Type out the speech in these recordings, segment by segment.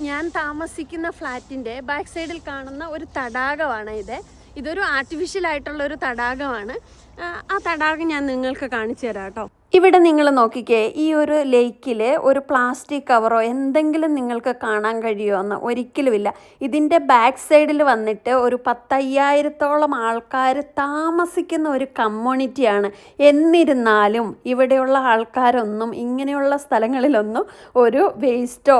ഞാൻ താമസിക്കുന്ന ഫ്ലാറ്റിന്റെ ബാക്ക് സൈഡിൽ കാണുന്ന ഒരു തടാകമാണ് ഇത്. ഇതൊരു ആർട്ടിഫിഷ്യൽ ആയിട്ടുള്ള ഒരു തടാകമാണ്. ആ, തടാകം ഞാൻ നിങ്ങൾക്ക് കാണിച്ചു തരാം കേട്ടോ. ഇവിടെ നിങ്ങൾ നോക്കിക്കേ ഈ ഒരു ലേക്കിൽ ഒരു പ്ലാസ്റ്റിക് കവറോ എന്തെങ്കിലും നിങ്ങൾക്ക് കാണാൻ കഴിയുമോ എന്ന് ഒരിക്കലുമില്ല. ഇതിന്റെ ബാക്ക് സൈഡിൽ വന്നിട്ട് ഒരു പത്തയ്യായിരത്തോളം ആൾക്കാർ താമസിക്കുന്ന ഒരു കമ്മ്യൂണിറ്റിയാണ്. എന്നിരുന്നാലും ഇവിടെയുള്ള ആൾക്കാരൊന്നും ഇങ്ങനെയുള്ള സ്ഥലങ്ങളിലൊന്നും ഒരു വേസ്റ്റോ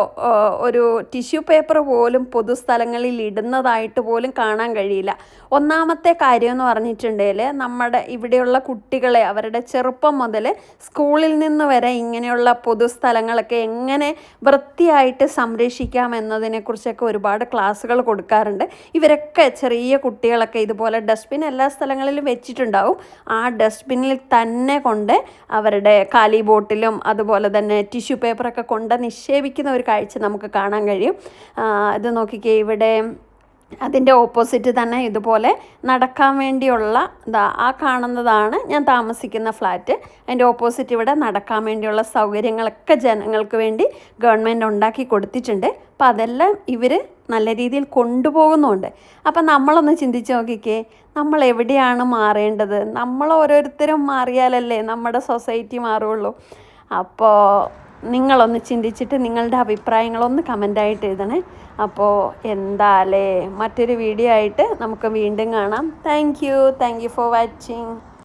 ഒരു ടിഷ്യൂ പേപ്പർ പോലും പൊതുസ്ഥലങ്ങളിൽ ഇടുന്നതായിട്ട് പോലും കാണാൻ കഴിയില്ല. ഒന്നാമത്തെ കാര്യം എന്ന് പറഞ്ഞിട്ടുണ്ടെങ്കിൽ നമ്മുടെ ഇവിടെയുള്ള കുട്ടികളെ അവരുടെ ചെറുപ്പം മുതൽ സ്കൂളിൽ നിന്ന് വരെ ഇങ്ങനെയുള്ള പൊതുസ്ഥലങ്ങളൊക്കെ എങ്ങനെ വൃത്തിയായിട്ട് സംരക്ഷിക്കാം എന്നതിനെക്കുറിച്ചൊക്കെ ഒരുപാട് ക്ലാസ്സുകൾ കൊടുക്കാറുണ്ട്. ഇവരൊക്കെ ചെറിയ കുട്ടികളൊക്കെ ഇതുപോലെ ഡസ്റ്റ്ബിൻ എല്ലാ സ്ഥലങ്ങളിലും വെച്ചിട്ടുണ്ടാവും. ആ ഡസ്റ്റ്ബിനിൽ തന്നെ കൊണ്ട് അവരുടെ കാലി ബോട്ടിലും അതുപോലെ തന്നെ ടിഷ്യൂ പേപ്പറൊക്കെ കൊണ്ട് നിക്ഷേപിക്കുന്ന ഒരു കാഴ്ച നമുക്ക് കാണാൻ കഴിയും. ഇത് നോക്കിക്കേ ഇവിടെ അതിന്റെ ഓപ്പോസിറ്റ് തന്നെ ഇതുപോലെ നടക്കാൻ വേണ്ടിയുള്ള ആ കാണുന്നതാണ് ഞാൻ താമസിക്കുന്ന ഫ്ലാറ്റ്. അതിന്റെ ഓപ്പോസിറ്റ് ഇവിടെ നടക്കാൻ വേണ്ടിയുള്ള സൗകര്യങ്ങളൊക്കെ ജനങ്ങൾക്ക് വേണ്ടി ഗവൺമെന്റ് ഉണ്ടാക്കി കൊടുത്തിട്ടുണ്ട്. അപ്പോൾ അതെല്ലാം ഇവർ നല്ല രീതിയിൽ കൊണ്ടുപോകുന്നുണ്ട്. അപ്പം നമ്മളൊന്ന് ചിന്തിച്ച് നോക്കിക്കേ നമ്മൾ എവിടെയാണ് മാറേണ്ടത്? നമ്മൾ ഓരോരുത്തരും മാറിയാലല്ലേ നമ്മുടെ സൊസൈറ്റി മാറുള്ളൂ അപ്പോൾ നിങ്ങളൊന്ന് ചിന്തിച്ചിട്ട് നിങ്ങളുടെ അഭിപ്രായങ്ങളൊന്ന് കമന്റായിട്ട് എഴുതണേ. അപ്പോൾ എന്താലേ? മറ്റൊരു വീഡിയോ ആയിട്ട് നമുക്ക് വീണ്ടും കാണാം. Thank you. Thank you for watching.